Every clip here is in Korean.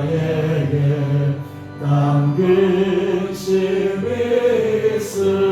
나에게 당근심이 있으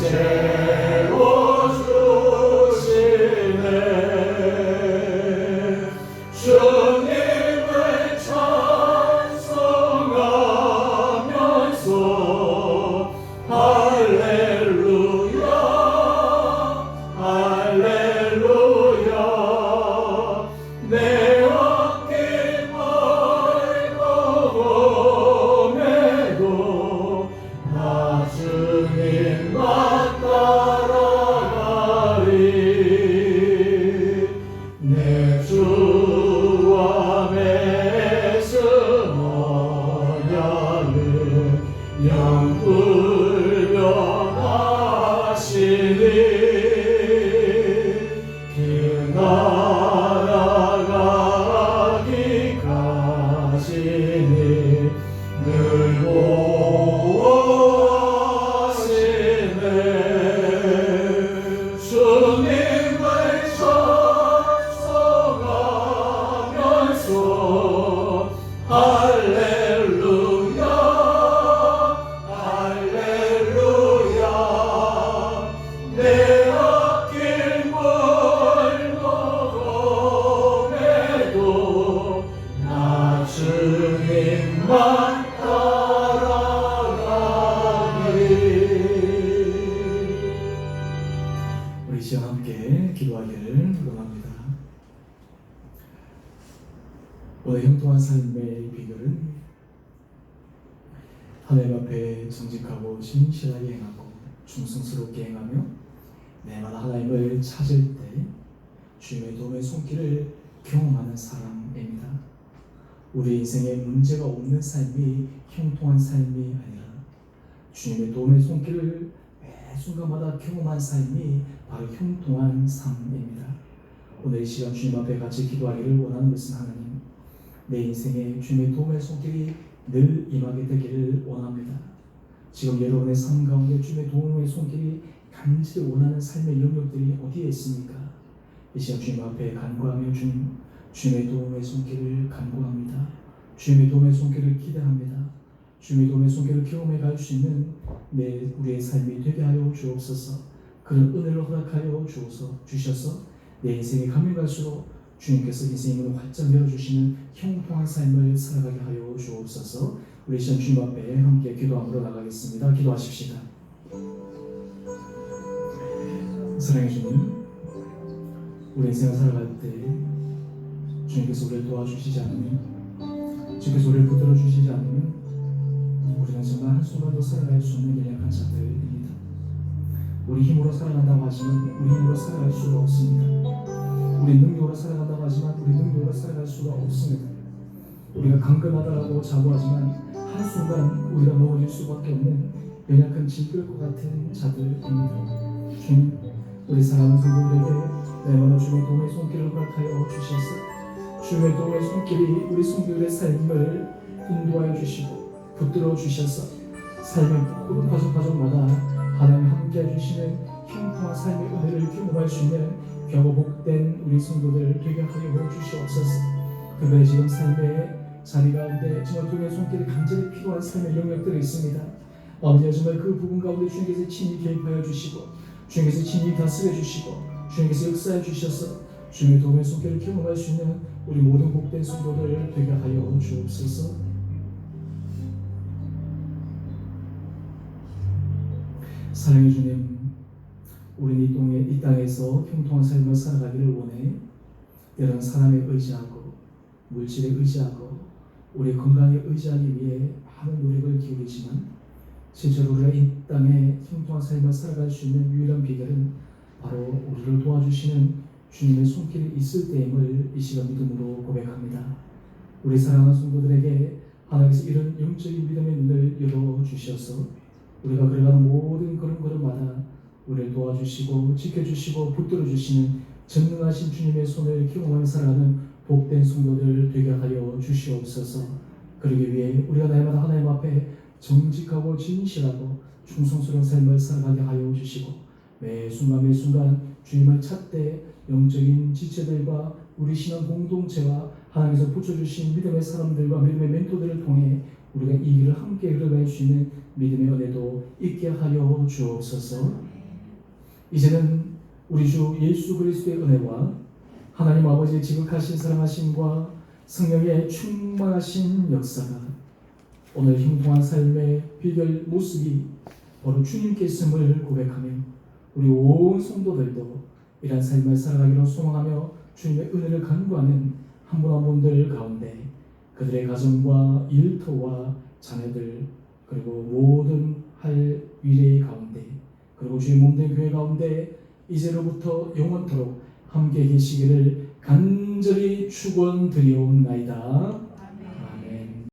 늘 언약 형통한 삶의 비결은 하나님 앞에 정직하고 신실하게 행하고 충성스럽게 행하며 내마다 하나님을 찾을 때 주님의 도움의 손길을 경험하는 사람입니다. 우리 인생에 문제가 없는 삶이 형통한 삶이 아니라 주님의 도움의 손길을 매 순간마다 경험한 삶이 바로 형통한 삶입니다. 오늘 이 시간 주님 앞에 같이 기도하기를 원하는 것은 하나님 내 인생에 주님의 도움의 손길이 늘 임하게 되기를 원합니다. 지금 여러분의 삶 가운데 주님의 도움의 손길이 간절히 원하는 삶의 영역들이 어디에 있습니까? 이 시간 주님 앞에 간구하며 주님 주님의 도움의 손길을 간구합니다. 주님의 도움의 손길을 기대합니다. 주님의 도움의 손길을 경험해 갈 수 있는 내 우리의 삶이 되게 하여 주옵소서. 그런 은혜를 허락하여 주옵소 주셔서 내 인생이 가면 갈수록 주님께서 인생을 활짝 열어주시는 형통한 삶을 살아가게 하여 주옵소서. 우리 시간 주님 앞에 함께 기도함으로 나가겠습니다. 기도하십시다. 사랑해 주님, 우리 인생을 살아갈 때 주님께서 우리를 도와주시지 않으면 주님께서 우리를 붙들어 주시지 않으면 우리는 정말 한 순간도 살아갈 수 없는 연약한 자들입니다. 우리 힘으로 살아간다고 하지만 우리 힘으로 살아갈 수가 없습니다. 우리 능력으로 살아간다고 하지만 우리 능력으로 살아갈 수가 없습니다. 우리가 강건하다고 자부하지만 한순간 우리가 넘어질 수밖에 없는 연약한 질끌 것 같은 자들입니다. 주님, 우리 사랑하는 성도들에게 내마다 주의 도움의 손길을 허락하여 주시옵소서. 주의 도움의 손길이 우리 성도들의 삶을 인도하여 주시고 붙들어 주셔서 삶의 모든 과정 과정마다 하나님 함께 해 주시는 형통한 삶의 은혜를 경험할 수 있는 겨우 복된 우리 성도들 되게 하여 주시옵소서. 그들의 지금 삶의 자리 가운데 정말 주의 손길이 간절히 필요한 삶의 영역들이 있습니다. 아버지 정말 그 부분 가운데 주님께서 친히 개입하여 주시고 주님께서 친히 다스려 주시고 주님께서 역사해 주셔서 주님의 도움의 손길을 경험할 수 있는 우리 모든 복된 성도들 되게 하여 주옵소서. 사랑의 주님, 우리는 이 땅에 이 땅에서 형통한 삶을 살아가기를 원해. 때로는 사람에 의지하고 물질에 의지하고 우리 건강에 의지하기 위해 많은 노력을 기울이지만 실제로 우리가 이 땅에 형통한 삶을 살아갈 수 있는 유일한 비결은 바로 우리를 도와주시는 주님의 손길이 있을 때임을 이 시간 믿음으로 고백합니다. 우리 사랑하는 성도들에게 하나님께서 이런 영적인 믿음의 눈을 열어 주셔서 우리가 걸어가는 모든 걸음걸음마다 우리를 도와주시고 지켜주시고 붙들어 주시는 전능하신 주님의 손을 경험하며 살아가는 복된 성도들 되게 하여 주시옵소서. 그러기 위해 우리가 날마다 하나님 앞에 정직하고 진실하고 충성스러운 삶을 살아가게 하여 주시고 매 순간 매 순간 주님을 찾되 영적인 지체들과 우리 신앙 공동체와 하나님께서 붙여주신 믿음의 사람들과 믿음의 멘토들을 통해 우리가 이 길을 함께 걸어갈 수 있는 믿음의 은혜도 있게 하여 주옵소서. 이제는 우리 주 예수 그리스도의 은혜와 하나님 아버지의 지극하신 사랑하심과 성령의 충만하신 역사가 오늘 형통한 삶의 비결 모습이 바로 주님께 있음을 고백하며 우리 온 성도들도 이러한 삶을 살아가기로 소망하며 주님의 은혜를 간구하는 한 분 한 분들 가운데 그들의 가정과 일터와 자녀들 그리고 모든 할 위례 가운데 그리고 주의 몸된 교회 가운데 이제로부터 영원토록 함께 계시기를 간절히 축원드리옵나이다.